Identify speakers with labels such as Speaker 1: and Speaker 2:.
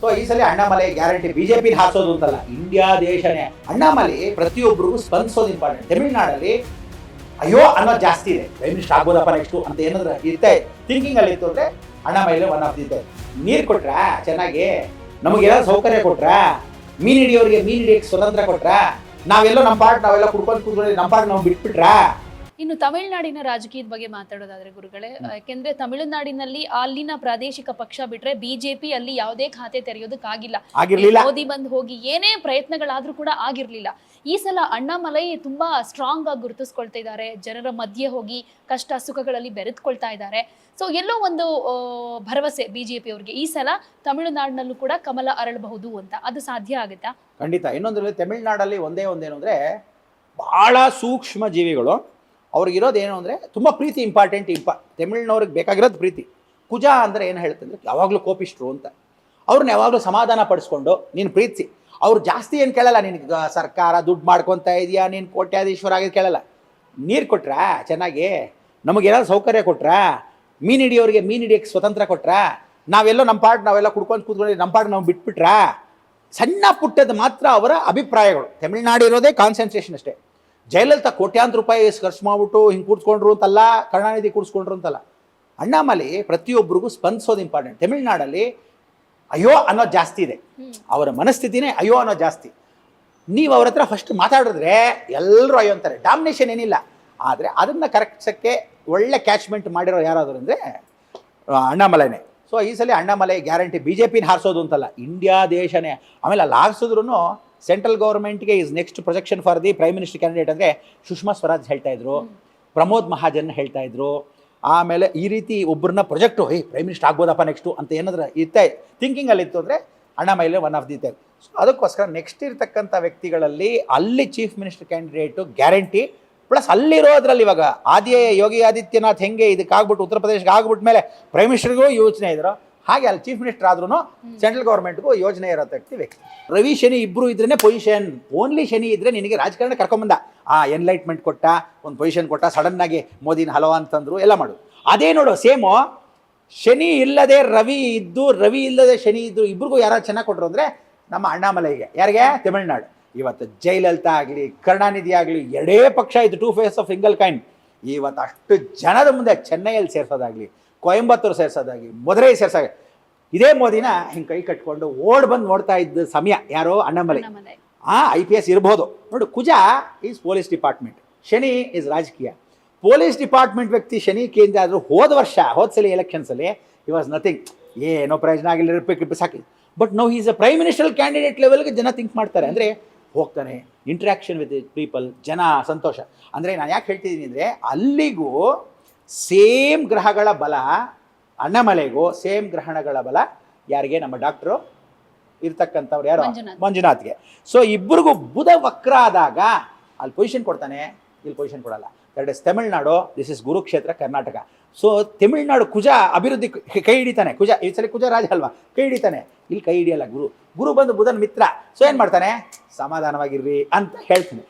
Speaker 1: So ಈ ಸಲ Annamalai guarantee BJP ಹಾಸೋದು ಅಂತಲ್ಲ. ಇಂಡಿಯಾ ದೇಶನೇ. ಅಣ್ಣಾಮಲೈ ಪ್ರತಿಯೊಬ್ಬರಿಗೂ ಸ್ಪಂದಿಸೋದು ಇಂಪಾರ್ಟೆಂಟ್ ತಮಿಳ್ನಾಡಲ್ಲಿ ಅಯ್ಯೋ ಅನ್ನೋದು ಜಾಸ್ತಿ ಇದೆ. ಪ್ರೈಮ್ ಮಿನಿಸ್ಟರ್ ಆಗ್ಬೋದಪ್ಪ ನೆಕ್ಸ್ಟು ಅಂತ ಏನಾದ್ರು ಇರ್ತೆ ಥಿಂಕಿಂಗ್ ಅಲ್ಲಿ ಇತ್ತು ಅಂದ್ರೆ ಅಣ್ಣಾಮಲೈ ಒನ್ ಆಫ್ ಇದೆ ನೀರು ಕೊಟ್ರ? ಚೆನ್ನಾಗಿ. ನಮಗೆಲ್ಲ ಸೌಕರ್ಯ ಕೊಟ್ರ? ಮೀನ್ ಹಿಡಿಯೋರಿಗೆ ಮೀನ್ ಹಿಡಿಯಕ್ಕೆ ಸ್ವತಂತ್ರ ಕೊಟ್ರ? ನಾವೆಲ್ಲೋ ನಮ್ಮ ಪಾರ್ಟ್ ನಾವೆಲ್ಲ ಕುಡ್ಕೊಂಡು ಕುಡ್ಕೊಂಡು ನಮ್ಮ ಪಾರ್ಟ್ ನಾವು ಬಿಟ್ಬಿಟ್ರಾ?
Speaker 2: ಇನ್ನು ತಮಿಳುನಾಡಿನ ರಾಜಕೀಯದ ಬಗ್ಗೆ ಮಾತಾಡೋದಾದ್ರೆ ಗುರುಗಳೇ ಯಾಕೆಂದ್ರೆ ತಮಿಳುನಾಡಿನಲ್ಲಿ ಅಲ್ಲಿನ ಪ್ರಾದೇಶಿಕ ಪಕ್ಷ ಬಿಟ್ರೆ ಬಿಜೆಪಿ ಅಲ್ಲಿ ಯಾವುದೇ ಖಾತೆ ತೆರೆಯೋದಕ್ಕಾಗಿಲ್ಲ. ಮೋದಿ ಬಂದು ಹೋಗಿ ಏನೇ ಪ್ರಯತ್ನಗಳಾದ್ರೂ ಕೂಡ ಆಗಿರ್ಲಿಲ್ಲ. ಈ ಸಲ ಅಣ್ಣಾಮಲೈ ತುಂಬಾ ಸ್ಟ್ರಾಂಗ್ ಆಗಿ ಗುರುತಿಸ್ಕೊಳ್ತಾ ಇದ್ದಾರೆ. ಜನರ ಮಧ್ಯೆ ಹೋಗಿ ಕಷ್ಟ ಸುಖಗಳಲ್ಲಿ ಬೆರೆತ್ಕೊಳ್ತಾ ಇದ್ದಾರೆ. ಸೊ ಎಲ್ಲೋ ಒಂದು ಭರವಸೆ ಬಿಜೆಪಿ ಅವರಿಗೆ. ಈ ಸಲ ತಮಿಳುನಾಡಿನಲ್ಲೂ ಕೂಡ ಕಮಲ ಅರಳಬಹುದು ಅಂತ. ಅದು ಸಾಧ್ಯ ಆಗುತ್ತಾ?
Speaker 1: ಖಂಡಿತ. ಇನ್ನೊಂದು ತಮಿಳುನಾಡಲ್ಲಿ ಒಂದೇ ಒಂದೇನು ಅಂದ್ರೆ ಬಹಳ ಸೂಕ್ಷ್ಮ ಜೀವಿಗಳು. ಅವ್ರಿಗಿರೋದು ಏನು ಅಂದರೆ ತುಂಬ ಪ್ರೀತಿ ಇಂಪಾರ್ಟೆಂಟ್ ಇಂಪ ತಮಿಳ್ನವ್ರಿಗೆ ಬೇಕಾಗಿರೋದು ಪ್ರೀತಿ. ಕುಜ ಅಂದರೆ ಏನು ಹೇಳ್ತಂದ್ರೆ ಯಾವಾಗಲೂ ಕೋಪಿಷ್ಟ್ರು ಅಂತ. ಅವ್ರನ್ನ ಯಾವಾಗಲೂ ಸಮಾಧಾನ ಪಡಿಸ್ಕೊಂಡು, ನೀನು ಪ್ರೀತಿಸಿ. ಅವ್ರು ಜಾಸ್ತಿ ಏನು ಕೇಳಲ್ಲ ನಿನಗೆ ಸರ್ಕಾರ ದುಡ್ಡು ಮಾಡ್ಕೊತಾ ಇದೆಯಾ? ನೀನು ಕೋಟ್ಯಾಧೀಶ್ವರ ಆಗಿ ಕೇಳಲ್ಲ. ನೀರು ಕೊಟ್ರಾ? ಚೆನ್ನಾಗಿ. ನಮಗೇನಾದ್ರು ಸೌಕರ್ಯ ಕೊಟ್ರಾ? ಮೀನು ಹಿಡಿಯೋರಿಗೆ, ಮೀನು ಹಿಡಿಯೋಕ್ಕೆ ಸ್ವತಂತ್ರ ಕೊಟ್ರಾ? ನಾವೆಲ್ಲೋ ನಮ್ಮ ಪಾಡು ನಾವೆಲ್ಲ ಕುಡ್ಕೊಂಡು ಕೂತ್ಕೊಂಡು ನಮ್ಮ ಪಾಡು ನಾವು ಬಿಟ್ಬಿಟ್ರಾ? ಸಣ್ಣ ಪುಟ್ಟದ ಮಾತ್ರ ಅವರ ಅಭಿಪ್ರಾಯಗಳು. ತಮಿಳ್ನಾಡು ಇರೋದೇ ಕಾನ್ಸಂಟ್ರೇಷನ್ ಅಷ್ಟೇ. ಜಯಲಲಿತಾ ಕೋಟ್ಯಾಂತರ ರೂಪಾಯಿ ಖರ್ಚು ಮಾಡ್ಬಿಟ್ಟು ಹಿಂಗೆ ಕೂಡ್ಸ್ಕೊಂಡ್ರು ಅಂತಲ್ಲ ಕರುಣಾನಿಧಿ ಕೂಡಿಸ್ಕೊಂಡ್ರು ಅಂತಲ್ಲ. ಅಣ್ಣಾಮಲೆ ಪ್ರತಿಯೊಬ್ಬರಿಗೂ ಸ್ಪಂದಿಸೋದು ಇಂಪಾರ್ಟೆಂಟ್ ತಮಿಳ್ನಾಡಲ್ಲಿ ಅಯ್ಯೋ ಅನ್ನೋ ಜಾಸ್ತಿ ಇದೆ. ಅವರ ಮನಸ್ಥಿತಿನೇ ಅಯ್ಯೋ ಅನ್ನೋ ಜಾಸ್ತಿ. ನೀವು ಅವ್ರ ಹತ್ರ ಫಸ್ಟ್ ಮಾತಾಡಿದ್ರೆ ಎಲ್ಲರೂ ಅಯ್ಯೋ ಅಂತಾರೆ. ಡಾಮಿನೇಷನ್ ಏನಿಲ್ಲ. ಆದರೆ ಅದನ್ನು ಕರೆಕ್ಟ್ಸಕ್ಕೆ ಒಳ್ಳೆ ಕ್ಯಾಚ್ಮೆಂಟ್ ಮಾಡಿರೋ ಯಾರಾದರೂ ಅಂದರೆ ಅಣ್ಣಾಮಲೈನೇ. ಸೊ ಈ ಸಲ ಅಣ್ಣಾಮಲೆ ಗ್ಯಾರಂಟಿ ಬಿ ಜೆ ಪಿನ ಹಾರಿಸೋದು ಅಂತಲ್ಲ. ಇಂಡಿಯಾ ದೇಶನೇ. ಆಮೇಲೆ ಅಲ್ಲಿ ಹಾರಿಸಿದ್ರು central ಗೌರ್ಮೆಂಟ್ಗೆ is next projection for the prime minister candidate ಅಂದರೆ ಸುಷ್ಮಾ ಸ್ವರಾಜ್ ಹೇಳ್ತಾ ಇದ್ರು. ಪ್ರಮೋದ್ ಮಹಾಜನ್ ಹೇಳ್ತಾ ಇದ್ರು. ಆಮೇಲೆ ಈ ರೀತಿ ಒಬ್ಬರನ್ನ ಪ್ರೊಜೆಕ್ಟು ಏಯ್ ಪ್ರೈಮ್ ಮಿನಿಸ್ಟರ್ ಆಗ್ಬೋದಪ್ಪ ನೆಕ್ಸ್ಟು ಅಂತ ಏನಾದ್ರು ಥಿಂಕಿಂಗ್ ಥಿಂಕಿಂಗಲ್ಲಿ ಇತ್ತು ಅಂದರೆ ಅಣ್ಣಾಮೈಲೆ ಒನ್ ಆಫ್ ದಿ ಇದೆ ಸೊ ಅದಕ್ಕೋಸ್ಕರ ನೆಕ್ಸ್ಟ್ ಇರ್ತಕ್ಕಂಥ ವ್ಯಕ್ತಿಗಳಲ್ಲಿ ಅಲ್ಲಿ chief minister candidate guarantee plus ಅಲ್ಲಿರೋದ್ರಲ್ಲಿ ಇವಾಗ, ಆದ್ಯ ಯೋಗಿ ಆದಿತ್ಯನಾಥ್ ಹೆಂಗೆ ಇದಕ್ಕಾಗ್ಬಿಟ್ಟು ಉತ್ತರ ಪ್ರದೇಶಕ್ಕೆ ಆಗ್ಬಿಟ್ಟ ಮೇಲೆ ಪ್ರೈಮ್ ಮಿನಿಸ್ಟರ್ಗೂ ಯೋಚನೆ ಇದ್ರು. ಹಾಗೆ ಅಲ್ಲಿ ಚೀಫ್ ಮಿನಿಸ್ಟರ್ ಆದ್ರೂ ಸೆಂಟ್ರಲ್ ಗೌರ್ಮೆಂಟ್ಗೂ ಯೋಜನೆ ಇರತ್ತೆ ವ್ಯಕ್ತಿ. ರವಿ, ಶನಿ ಇಬ್ರು ಇದ್ರೇ ಪೊಸಿಷನ್ ಓನ್ಲಿ ಶನಿ ಇದ್ರೆ ನಿನಗೆ ರಾಜಕಾರಣ ಕರ್ಕೊಂಬಂದ. ಆ ಎನ್ಲೈಟ್ಮೆಂಟ್ ಕೊಟ್ಟ, ಒಂದು ಪೊಸಿಷನ್ ಕೊಟ್ಟ ಸಡನ್ ಆಗಿ ಮೋದಿನ ಹಲವ ಅಂತಂದ್ರು, ಎಲ್ಲ ಮಾಡು. ಅದೇ ನೋಡು ಸೇಮು ಶನಿ ಇಲ್ಲದೆ ರವಿ ಇದ್ದು, ರವಿ ಇಲ್ಲದೆ ಶನಿ ಇದ್ದು ಇಬ್ರಿಗೂ ಯಾರು ಚೆನ್ನಾಗಿ ಕೊಟ್ಟರು ಅಂದರೆ ನಮ್ಮ ಅಣ್ಣಾಮಲೈಗೆ. ಯಾರಿಗೆ? ತಮಿಳ್ನಾಡು. ಇವತ್ತು ಜಯಲಲಿತಾ ಆಗಲಿ, ಕರುಣಾನಿಧಿ ಆಗಲಿ, ಎರಡೇ ಪಕ್ಷ ಇದು two face of single kind ಇವತ್ತು ಅಷ್ಟು ಜನದ ಮುಂದೆ ಚೆನ್ನೈಯಲ್ಲಿ ಸೇರ್ಸೋದಾಗಲಿ ಕೊಯಂಬತ್ತೂರು ಸೇರ್ಸೋದಾಗಿ ಮದುರೈ ಸೇರ್ಸೋದಾಗಲಿ ಇದೇ ಮೋದಿನ ಹಿಂಗೆ ಕೈ ಕಟ್ಕೊಂಡು ಓಡ್ ಬಂದು ನೋಡ್ತಾ ಇದ್ದ ಸಮಯ ಯಾರೋ ಅಣ್ಣಮಲೈ. ಆ ಐ ಪಿ ಎಸ್ ಇರ್ಬೋದು. ನೋಡು ಕುಜ ಈಸ್ ಪೊಲೀಸ್ ಡಿಪಾರ್ಟ್ಮೆಂಟ್ ಶನಿ ಇಸ್ ರಾಜಕೀಯ. ಪೊಲೀಸ್ ಡಿಪಾರ್ಟ್ಮೆಂಟ್ ವ್ಯಕ್ತಿ ಶನಿ ಕೇಂದ್ರ ಆದರೂ ಹೋದ ವರ್ಷ ಹೋದ ಸಲ ಎಲೆಕ್ಷನ್ಸಲ್ಲಿ ಈ ವಾಸ್ ನಥಿಂಗ್ ಏನೋ ಪ್ರಯೋಜನ ಆಗಿಲ್ಲ ಸಾಕಿ. But no is a prime minister candidate ಲೆವೆಲ್ಗೆ ಜನ ಥಿಂಕ್ ಮಾಡ್ತಾರೆ. ಅಂದರೆ ಹೋಗ್ತಾನೆ ಇಂಟ್ರ್ಯಾಕ್ಷನ್ ವಿತ್ ಪೀಪಲ್ ಜನ ಸಂತೋಷ. ಅಂದರೆ ನಾನು ಯಾಕೆ ಹೇಳ್ತಿದ್ದೀನಿ ಅಂದರೆ ಅಲ್ಲಿಗೂ ಸೇಮ್ ಗ್ರಹಗಳ ಬಲ ಅಣ್ಣಮಲೆಗೂ ಸೇಮ್ ಗ್ರಹಣಗಳ ಬಲ ಯಾರಿಗೆ? ನಮ್ಮ ಡಾಕ್ಟ್ರು ಇರ್ತಕ್ಕಂಥವ್ರು ಯಾರು?
Speaker 2: ಮಂಜುನಾಥ್.
Speaker 1: ಮಂಜುನಾಥ್ಗೆ. ಸೊ ಇಬ್ಬರಿಗೂ ಬುಧ ವಕ್ರ ಆದಾಗ ಅಲ್ಲಿ ಪೊಸಿಷನ್ ಕೊಡ್ತಾನೆ ಇಲ್ಲಿ ಪೊಸಿಷನ್ ಕೊಡಲ್ಲ. That is Tamilnadu this is Kurukshetra Karnataka so Tamilnadu ಕುಜ ಅಭಿವೃದ್ಧಿ ಕ- ಕೈ ಹಿಡಿತಾನೆ. ಕುಜ ಈ ಸಲ ಕುಜ ರಾಜ ಅಲ್ವಾ? ಕೈ ಹಿಡಿತಾನೆ. ಇಲ್ಲಿ ಕೈ ಹಿಡಿಯಲ್ಲ ಗುರು. ಗುರು ಬಂದು ಬುಧನ್ ಮಿತ್ರ. ಸೊ ಏನು ಮಾಡ್ತಾನೆ? ಸಮಾಧಾನವಾಗಿರ್ರಿ ಅಂತ ಹೇಳ್ತೀನಿ.